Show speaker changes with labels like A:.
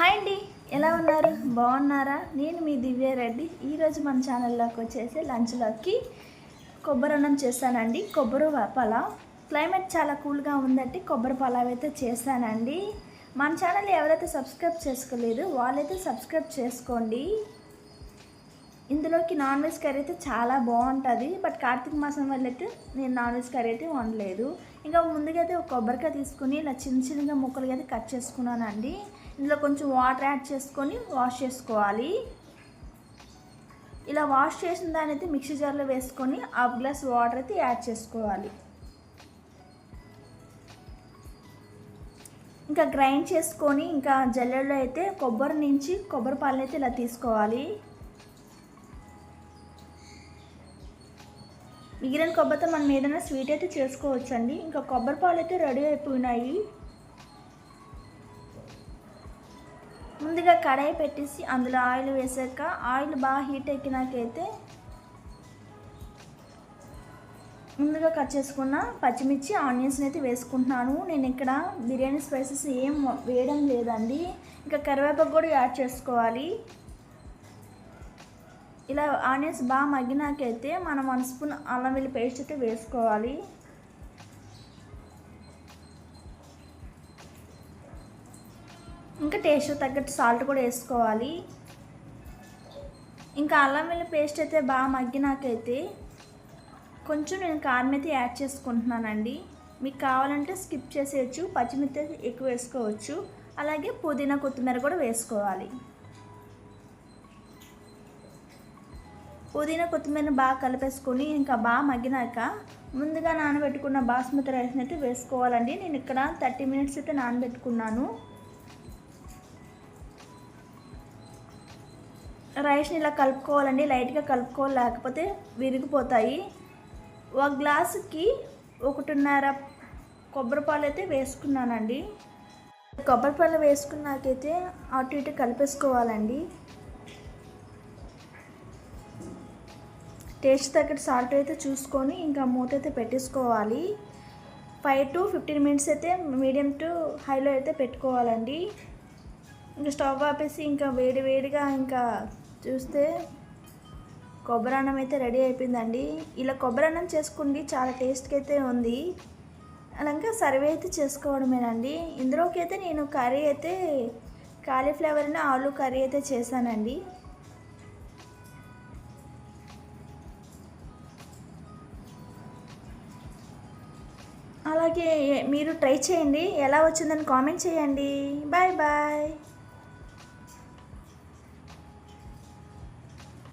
A: Hi అండి ఎలా ఉన్నారు? బాగున్నారా? నేను మీ దివ్యారెడ్డి ఈరోజు మన ఛానల్లోకి వచ్చేసి లంచ్లోకి కొబ్బరి అన్నం చేస్తానండి. కొబ్బరి పలావ్ క్లైమేట్ చాలా కూల్గా ఉందంటే కొబ్బరి పలావ్ అయితే చేస్తానండి. మన ఛానల్ ఎవరైతే సబ్స్క్రైబ్ చేసుకోలేదు వాళ్ళైతే సబ్స్క్రైబ్ చేసుకోండి. ఇందులోకి నాన్ వెజ్ కర్రీ అయితే చాలా బాగుంటుంది. బట్ కార్తీక మాసం వల్ల అయితే నేను నాన్ వెజ్ కర్రీ అయితే వండలేదు. ఇంకా ముందుగా అయితే ఒక కొబ్బరికాయ తీసుకుని ఇలా చిన్న చిన్నగా ముక్కలుగా అయితే కట్ చేసుకున్నానండి. ఇందులో కొంచెం వాటర్ యాడ్ చేసుకొని వాష్ చేసుకోవాలి. ఇలా వాష్ చేసిన దాని అయితే మిక్సీ జార్లో వేసుకొని హాఫ్ గ్లాస్ వాటర్ అయితే యాడ్ చేసుకోవాలి. ఇంకా గ్రైండ్ చేసుకొని ఇంకా జల్లెడలో అయితే కొబ్బరి నుంచి కొబ్బరి పాలు అయితే ఇలా తీసుకోవాలి. మిగిలిన కొబ్బరితో మనం ఏదైనా స్వీట్ అయితే చేసుకోవచ్చండి. ఇంకా కొబ్బరి పాలు అయితే రెడీ అయిపోయినాయి. ముందుగా కడాయి పెట్టేసి అందులో ఆయిల్ వేసాక ఆయిల్ బాగా హీట్ ఎక్కినాకైతే ముందుగా కట్ చేసుకున్న పచ్చిమిర్చి ఆనియన్స్ని అయితే వేసుకుంటున్నాను. నేను ఇక్కడ బిర్యానీ స్పైసెస్ ఏం వేయడం లేదండి. ఇంకా కరివేపాకు కూడా యాడ్ చేసుకోవాలి. ఇలా ఆనియన్స్ బాగా మగ్గినాకైతే మనం వన్ స్పూన్ అల్లం వెల్లి పేస్ట్ అయితే వేసుకోవాలి. ఇంకా టేస్ట్ తగ్గట్టు సాల్ట్ కూడా వేసుకోవాలి. ఇంకా అల్లం వెల్లి పేస్ట్ అయితే బాగా మగ్గినాకైతే కొంచెం నేను కారం అయితే యాడ్ చేసుకుంటున్నానండి. మీకు కావాలంటే స్కిప్ చేసేయచ్చు పచ్చిమిర్చి ఎక్కువ వేసుకోవచ్చు. అలాగే పుదీనా కొత్తిమీర కూడా వేసుకోవాలి. పుదీనా కొత్తిమీర బాగా కలిపేసుకొని ఇంకా బాగా మగ్గినాక ముందుగా నానబెట్టుకున్న బాస్మతి రైస్ని అయితే వేసుకోవాలండి. నేను ఇక్కడ థర్టీ మినిట్స్ అయితే నానబెట్టుకున్నాను. రైస్ని ఇలా కలుపుకోవాలండి లైట్గా కలుపుకోవాలి లేకపోతే విరిగిపోతాయి. ఒక గ్లాసుకి ఒకటిన్నర కొబ్బరిపాలు అయితే వేసుకున్నానండి. కొబ్బరిపాలు వేసుకున్నాకైతే అటు ఇటు కలిపేసుకోవాలండి. టేస్ట్ తగ్గట్టు సాల్ట్ అయితే చూసుకొని ఇంకా మూత అయితే పెట్టేసుకోవాలి. ఫైవ్ టు ఫిఫ్టీన్ మినిట్స్ అయితే మీడియం టు హైలో అయితే పెట్టుకోవాలండి. ఇంకా స్టవ్ ఆపేసి ఇంకా వేడి వేడిగా ఇంకా చూస్తే కొబ్బరి అన్నం అయితే రెడీ అయిపోయిందండి. ఇలా కొబ్బరి అన్నం చేసుకోండి చాలా టేస్ట్కి అయితే ఉంది. అలాగే సర్వే అయితే చేసుకోవడమేనండి. ఇందులోకి అయితే నేను కర్రీ అయితే కాలీఫ్లవర్ని ఆలు కర్రీ అయితే చేశానండి. అలాగే మీరు ట్రై చేయండి. ఎలా వచ్చిందని కామెంట్ చేయండి. Bye bye.